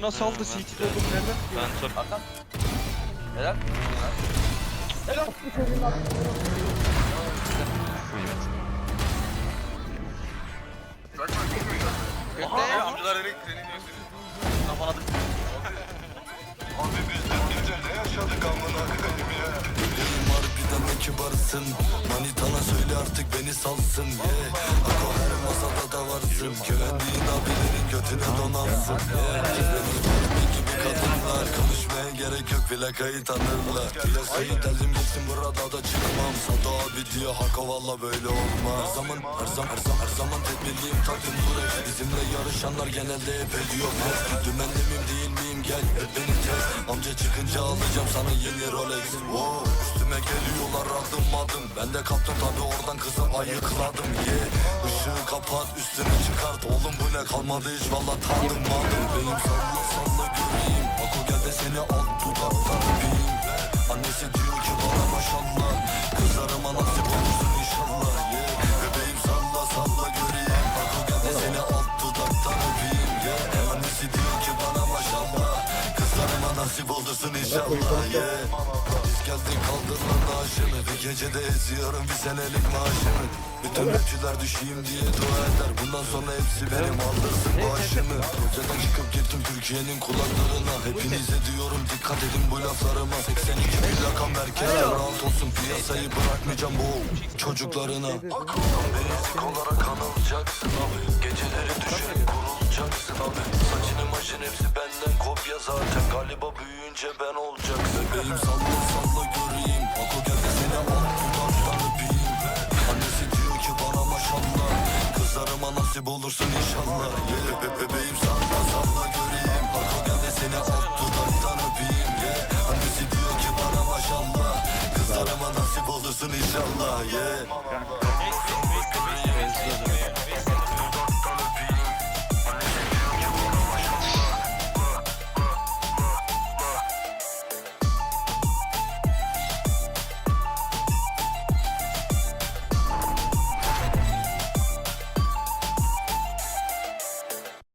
Nasıl aldı CT'de oğlum nereden? Ben top. Arkan. Helal. Helal. Gökte. Amcalar elektriğini diyorsunuz. Kafana dık. Abi biz dün gece ne yaşadık amına kibarsın. Manitana söyle artık beni salsın. Yeah. Ako her masada da varsın. Güvendiğin abilerin götüne donansın. Yeah. Kadınlar Konuşmaya gerek yok. Plakayı tanırlar. Piyasayı deldim gittim burada da çıkmam. Sado abi diyor hako valla böyle olmaz. Her zaman her zaman her zaman, her zaman tedbirliyim taktım durex Bizimle yarışanlar genelde hep ediyor. Pes miyim değil miyim? Gel hep beni test Amca çıkınca alacağım sana yeni Rolex. Wow. Üstüme geliyorlar adım adım Ben de kaptım tabi oradan kızım ayıkladım yeah. Işığı kapat üstünü çıkart Oğlum bu ne kalmadı hiç valla tanıdım madım Beyim salla salla göreyim Ako gel de seni alt dudaktan öpeyim Annesi diyor ki bana maşallah Kızlarıma nasip olursun inşallah yeah. Bebeğim salla salla göreyim Ako gel de seni alt dudaktan öpeyim yeah. Annesi diyor ki bana maşallah Kızlarıma nasip olursun inşallah yeah. Biz geldik kaldırma naaşımı Bir gecede eziyorum bir senelik maaşımı. Bütün rapçiler düşeyim diye dua eder. Bundan sonra hepsi benim aldırsın bağışımı Hocadan çıkıp gittim Türkiye'nin kulaklarına. Hepinize diyorum dikkat edin bu laflarıma. 82 plakam merkezde rahat olsun. Piyasayı bırakmayacağım bu çocuklarına. Aklımdan basic olarak anılacaksın abi. Geceleri düşerek kurulacaksın abi. Saçını maşın hepsi benden kopya zaten. Galiba büyüyünce ben olacak Bebeğim salla nasip olursun inşallah yeah. Be bebeğim salla salla göreyim Ako gel de seni al dudaktan öpeyim yeah. Annesi diyor ki bana maşallah Kızlarıma nasip olursun inşallah yeah.